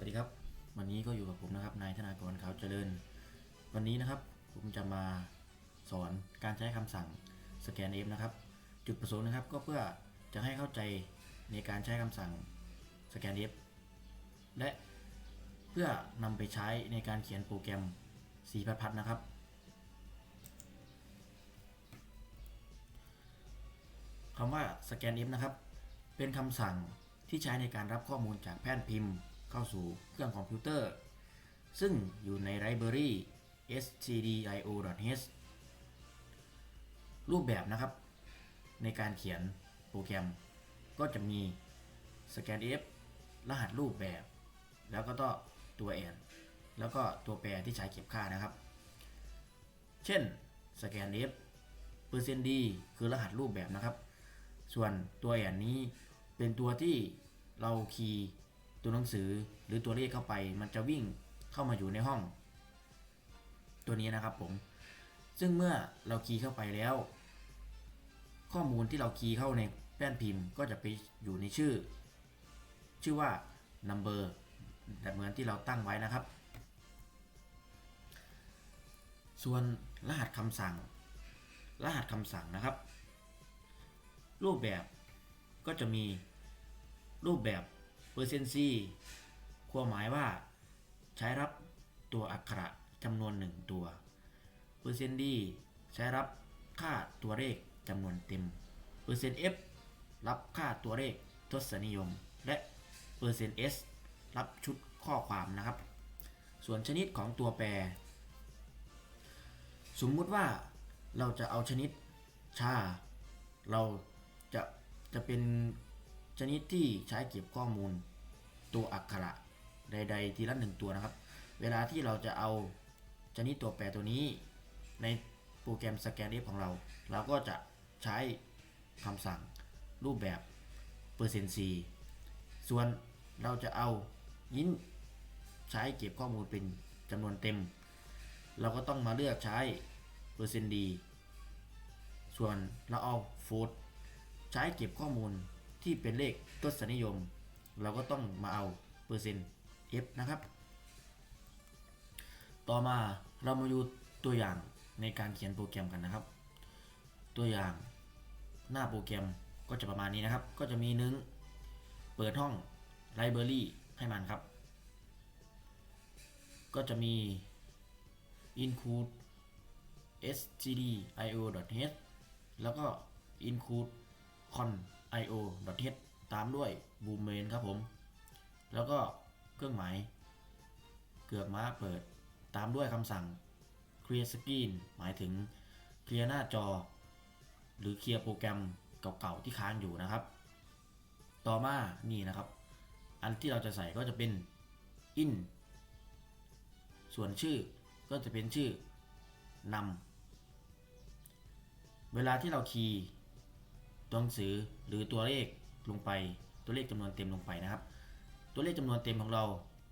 วัสดีครับ วันนี้ก็อยู่กับผมนะครับนายธนากรขาวเจริญ วันนี้นะครับผมจะมาสอนการใช้คำสั่งสแกน F นะครับ จุดประสงค์นะครับก็เพื่อจะให้เข้าใจในการใช้คำสั่งสแกน F และเพื่อนำไปใช้ในการเขียนโปรแกรม C พัดพัดนะครับคำว่า scan if นะครับ เป็นคำสั่งที่ใช้ในการรับข้อมูลจากแผ่นพิมพ์ เข้าสู่เครื่องคอมพิวเตอร์ ซึ่งอยู่ในไลบรารี stdio.h รูปแบบนะครับ ในการเขียนโปรแกรมก็จะมี scan f รหัสรูปแบบ แล้วก็ต้องตัวแอนแล้วก็ตัวแปรที่ใช้เก็บค่านะครับ เช่น scan f เปอร์เซ็นต์ดีคือรหัสรูปแบบนะครับ ส่วนตัวแอนนี้เป็นตัวที่เราคีย์ ตัวหนังสือหรือตัวเลขเข้าไป มันจะวิ่งเข้ามาอยู่ในห้อง ตัวนี้นะครับผม ซึ่งเมื่อเราคีย์เข้าไปแล้ว ข้อมูลที่เราคีย์เข้าในแป้นพิมพ์ก็จะไปอยู่ในชื่อ ชื่อว่า number แบบเหมือนที่เราตั้งไว้นะครับ ส่วนรหัสคำสั่ง รหัสคำสั่งนะครับ รูปแบบก็จะมีรูปแบบ เปอร์เซนซีความหมายว่าใช้รับตัวอักขระจำนวนหนึ่งตัวเปอร์เซนดีใช้รับค่าตัวเลขจำนวนเต็มเปอร์เซนต์ F รับค่าตัวเลขทศนิยม และเปอร์เซนต์ S รับชุดข้อความนะครับ ส่วนชนิดของตัวแปร สมมุติว่าเราจะเอาชนิดชา เราจะจะเป็น ชนิดที่ใช้เก็บข้อมูลตัวอักขระใด ๆ ทีละหนึ่งตัวนะครับ เวลาที่เราจะเอาชนิดตัวแปรตัวนี้ ในโปรแกรมสแกน F ของเรา เราก็จะใช้คำสั่งรูปแบบเปอร์เซนต์ C ส่วนเราจะเอายินใช้เก็บข้อมูลเป็นจำนวนเต็ม เราก็ต้องมาเลือกใช้เปอร์เซนต์ดีส่วนเราเอาโฟดใช้เก็บข้อมูล ที่เป็นเลขทศนิยม เราก็ต้องมาเอาเปอร์เซ็นต์ F นะครับ ต่อมาเรามาดูตัวอย่างในการเขียนโปรแกรมกันนะครับ ตัวอย่างหน้าโปรแกรมก็จะประมาณนี้นะครับ ก็จะมีหนึ่งเปิดห้อง Library ให้มันครับ ก็จะมี include stdio.h แล้วก็ include con io.h ตามด้วย boom main ครับผม แล้วก็เครื่องหมาย เกือกม้าเปิด ตามด้วยคำสั่ง clear screen หมายถึงเคลียร์หน้าจอ หรือเคลียร์โปรแกรมเก่าๆที่ค้างอยู่นะครับ ต่อมานี่นะครับ อันที่เราจะใส่ก็จะเป็น in ส่วนชื่อก็จะเป็นชื่อนำเวลาที่เราคีย์ ตัวหนังสือหรือตัวเลขลงไป ตัวเลขจำนวนเต็มลงไปนะครับ ตัวเลขจำนวนเต็มของเรา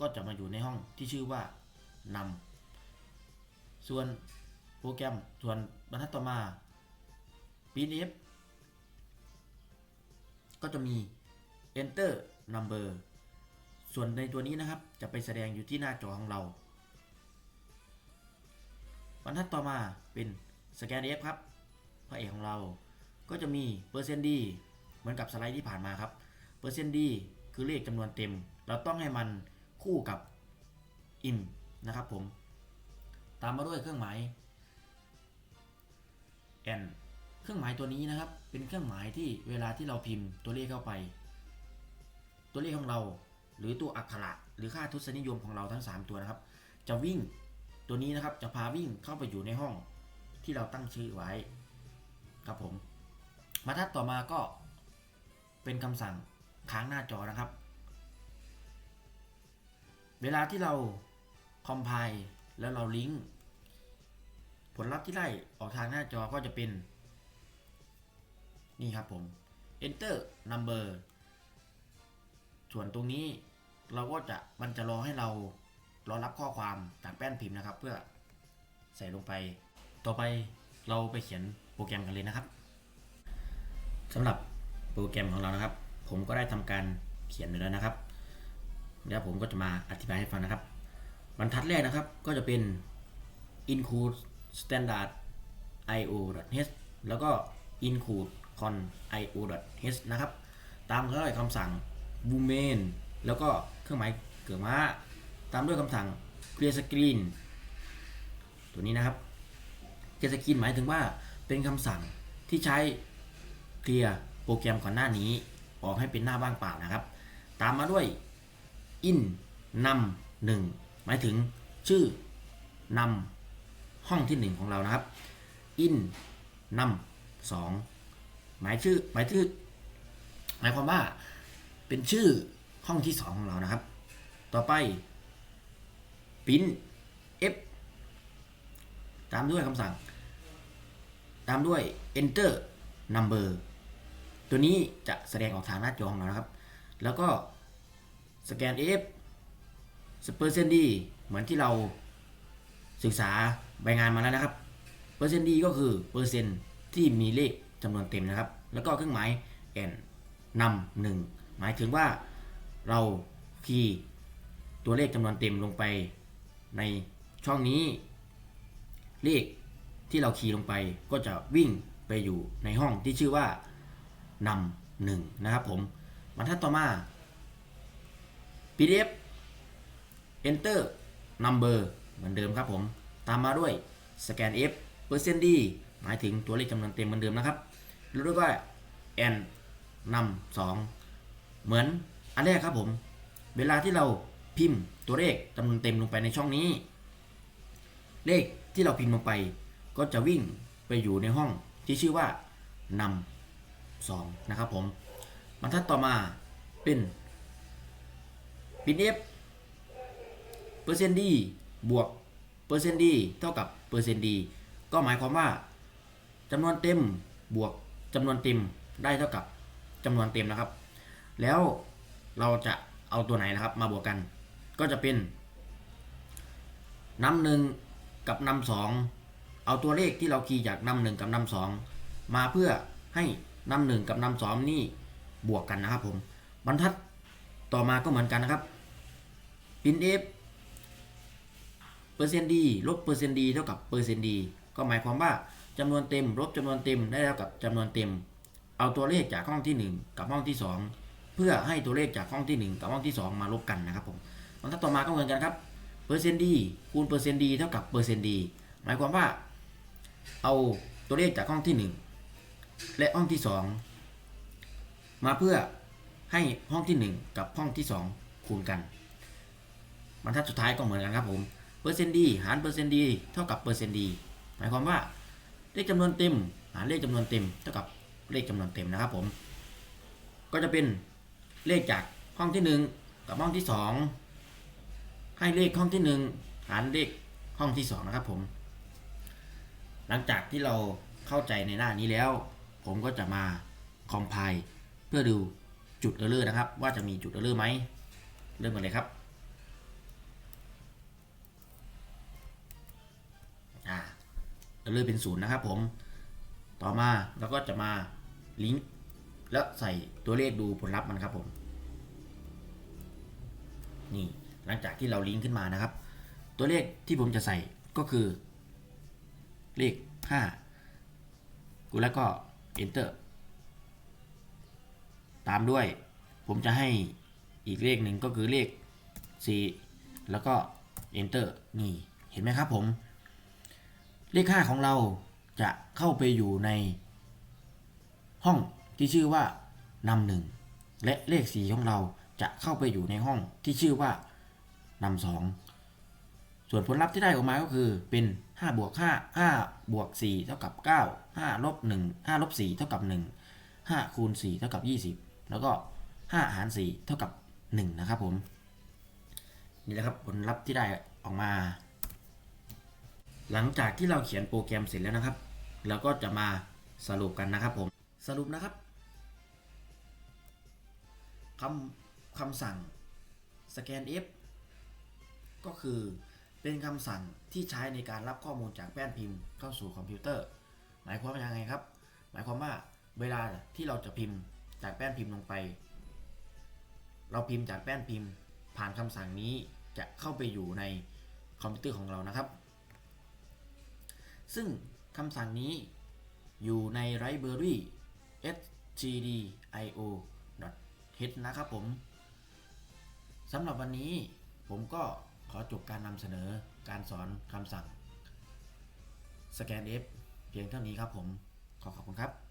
ก็จะมาอยู่ในห้องที่ชื่อว่านำส่วนโปรแกรมส่วนบรรทัดต่อมา printf ก็จะมี enter number ส่วนในตัวนี้นะครับจะไปแสดงอยู่ที่หน้าจอของเรา บรรทัดต่อมาเป็น scan f ครับพระเอกของเรา ก็จะมีเปอร์เซ็นต์ดีเหมือนกับสไลด์ที่ผ่านมาครับเปอร์เซ็นต์ดีคือเลขจำนวนเต็ม เราต้องให้มันคู่กับ in นะครับผม ตามมาด้วยเครื่องหมาย and เครื่องหมายตัวนี้นะครับ เป็นเครื่องหมายที่เวลาที่เราพิมพ์ตัวเลขเข้าไป ตัวเลขของเรา หรือตัวอักขระหรือค่าทศนิยมของเราทั้ง 3 ตัวนะครับ จะวิ่งตัวนี้นะครับจะพาวิ่งเข้าไปอยู่ในห้องที่เราตั้งชื่อไว้ครับผม บรรทัดต่อมาก็เป็นคำสั่งค้างหน้าจอนะครับ เวลาที่เราคอมไพล์แล้วเราลิงก์ผลลัพธ์ที่ได้ออกทางหน้าจอก็จะเป็น นี่ครับผม enter number ส่วนตรงนี้เราก็จะมันจะรอให้เรารอรับข้อความจากแป้นพิมพ์นะครับ เพื่อใส่ลงไป ต่อไปเราไปเขียนโปรแกรมกันเลยนะครับ สำหรับโปรแกรมของเรานะครับ ผมก็ได้ทำการเขียนไปแล้วนะครับเดี๋ยวผมก็จะมาอธิบายให้ฟังนะครับ บรรทัดแรกนะครับก็จะเป็น include standard io.h แล้วก็ include con io.h นะครับ ตามด้วยคำสั่ง boolean แล้วก็เครื่องหมายเกือม้า ตามด้วยคำสั่ง clear screen ตัวนี้นะครับ clear screen หมายถึงว่าเป็นคำสั่งที่ใช้ เคลียร์โปรแกรมก่อนหน้านี้ ออกให้เป็นหน้าว่างเปล่านะครับ ตามมาด้วย in นำหนึ่งหมายถึงชื่อนำห้องที่หนึ่งของเรานะครับ in นำสองหมายชื่อหมายชื่อหมายความว่าเป็นชื่อห้องที่สองของเรานะครับ ต่อไป print f ตามด้วยคำสั่ง ตามด้วย enter number ตัวนี้จะแสดงออกทางหน้าจอของเรานะครับ แล้วก็สแกน f เปอร์เซนต์ดีเหมือนที่เราศึกษาใบงานมาแล้วนะครับ เปอร์เซนต์ดีก็คือเปอร์เซนต์ที่มีเลขจำนวนเต็มนะครับ แล้วก็เครื่องหมาย n นำหนึ่งหมายถึงว่าเราคีย์ตัวเลขจำนวนเต็มลงไปในช่องนี้ เลขที่เราคีย์ลงไปก็จะวิ่งไปอยู่ในห้องที่ชื่อว่า นำหนึ่งนะครับผมบรรทัดต่อมา PDF enter number เหมือนเดิมครับผม ตามมาด้วย scan f percent d หมายถึงตัวเลขจำนวนเต็มเหมือนเดิมนะครับแล้วด้วยว่า n นำสองเหมือนอันแรกครับผม เวลาที่เราพิมพ์ตัวเลขจำนวนเต็มลงไปในช่องนี้ เลขที่เราพิมพ์ลงไป ก็จะวิ่งไปอยู่ในห้องที่ชื่อว่านำ สองนะครับผมบรรทัดต่อมาเป็น PDF เปอร์เซ็นต์ดีบวกเปอร์เซ็นต์ดีเท่ากับเปอร์เซ็นต์ดีก็หมายความว่าจำนวนเต็มบวกจำนวนเต็มได้เท่ากับจำนวนเต็มนะครับ แล้วเราจะเอาตัวไหนนะครับมาบวกกัน ก็จะเป็นนำหนึ่งกับนำสองเอาตัวเลขที่เราคีย์จากนำหนึ่งกับนำสองมาเพื่อให้ นำหนึ่งกับนำสองนี่บวกกันนะครับผมบรรทัดต่อมาก็เหมือนกันนะครับปินเอฟเปอร์เซ็นต์ดีลบเปอร์เซ็นต์ดีเท่ากับเปอร์เซ็นต์ดีก็หมายความว่าจำนวนเต็มลบจำนวนเต็มได้เท่ากับจำนวนเต็ม เอาตัวเลขจากห้องที่ 1 กับห้องที่ 2 เพื่อให้ตัวเลขจากห้องที่ 1 กับห้องที่ 2 มาลบกันนะครับผมบรรทัดต่อมาก็เหมือนกันครับเปอร์เซ็นต์ดีคูณเปอร์เซ็นต์ดีเท่ากับเปอร์เซ็นต์ดีหมายความว่า เอาตัวเลขจากห้องที่ 1 และห้องที่2มาเพื่อให้ห้องที่ 1 กับห้องที่ 2 คูณกันบรรทัดสุดท้ายก็เหมือนกันครับผมเปอร์เซ็นต์ดีหารเปอร์เซ็นต์ดีเท่ากับเปอร์เซ็นต์ดีหมายความว่าเลขจำนวนเต็ม หารเลขจำนวนเต็ม เท่ากับเลขจำนวนเต็มนะครับผม ก็จะเป็นเลขจากห้องที่หนึ่งกับห้องที่สองให้เลขห้องที่หนึ่งหารเลขห้องที่สองนะครับผม หลังจากที่เราเข้าใจในหน้านี้แล้ว ผมก็จะมาคอมไพล์เพื่อดูจุดเออร์เลอร์นะครับ ว่าจะมีจุดเออร์เลอร์ไหมเริ่มกันเลยครับอ่าเออร์เลอร์เป็นศูนย์นะครับผมต่อมาเราก็จะมาลิงก์แล้วใส่ตัวเลขดูผลลัพธ์มันครับผมนี่หลังจากที่เราลิงก์ขึ้นมานะครับ ตัวเลขที่ผมจะใส่ก็คือเลข5แล้วก็ enter ตามด้วยผมจะให้อีกเลขหนึ่งก็คือเลข 4 แล้วก็ enter นี่เห็นไหมครับผม เลข 5 ของเราจะเข้าไปอยู่ในห้องที่ชื่อว่านำหนึ่งและเลข 4 ของเราจะเข้าไปอยู่ในห้องที่ชื่อว่านำสองส่วนผลลัพธ์ที่ได้ออกมาก็คือเป็น 5บวก5 5บวก4เท่ากับ 9 5ลบ1 5ลบ4เท่ากับ 1 5คูณ4เท่ากับ 20 แล้วก็ 5 หาร 4 เท่ากับ 1 นะครับผม นี่แหละครับผลลัพธ์ที่ได้ออกมา หลังจากที่เราเขียนโปรแกรมเสร็จแล้วนะครับเราก็จะมาสรุปกันนะครับผม สรุปนะครับคำคำสั่ง scan f ก็คือ เป็นคำสั่งที่ใช้ในการรับข้อมูลจากแป้นพิมพ์เข้าสู่คอมพิวเตอร์ หมายความว่ายังไงครับ หมายความว่าเวลาที่เราจะพิมพ์จากแป้นพิมพ์ลงไป เราพิมพ์จากแป้นพิมพ์ ผ่านคำสั่งนี้จะเข้าไปอยู่ในคอมพิวเตอร์ของเรานะครับ ซึ่งคำสั่งนี้อยู่ใน library stdio h นะครับผมสำหรับวันนี้ผมก็ อจบการนำเสนอการสอนคำสั่งสแกน f เพียงเท่านี้ครับผม ขอขอบคุณครับ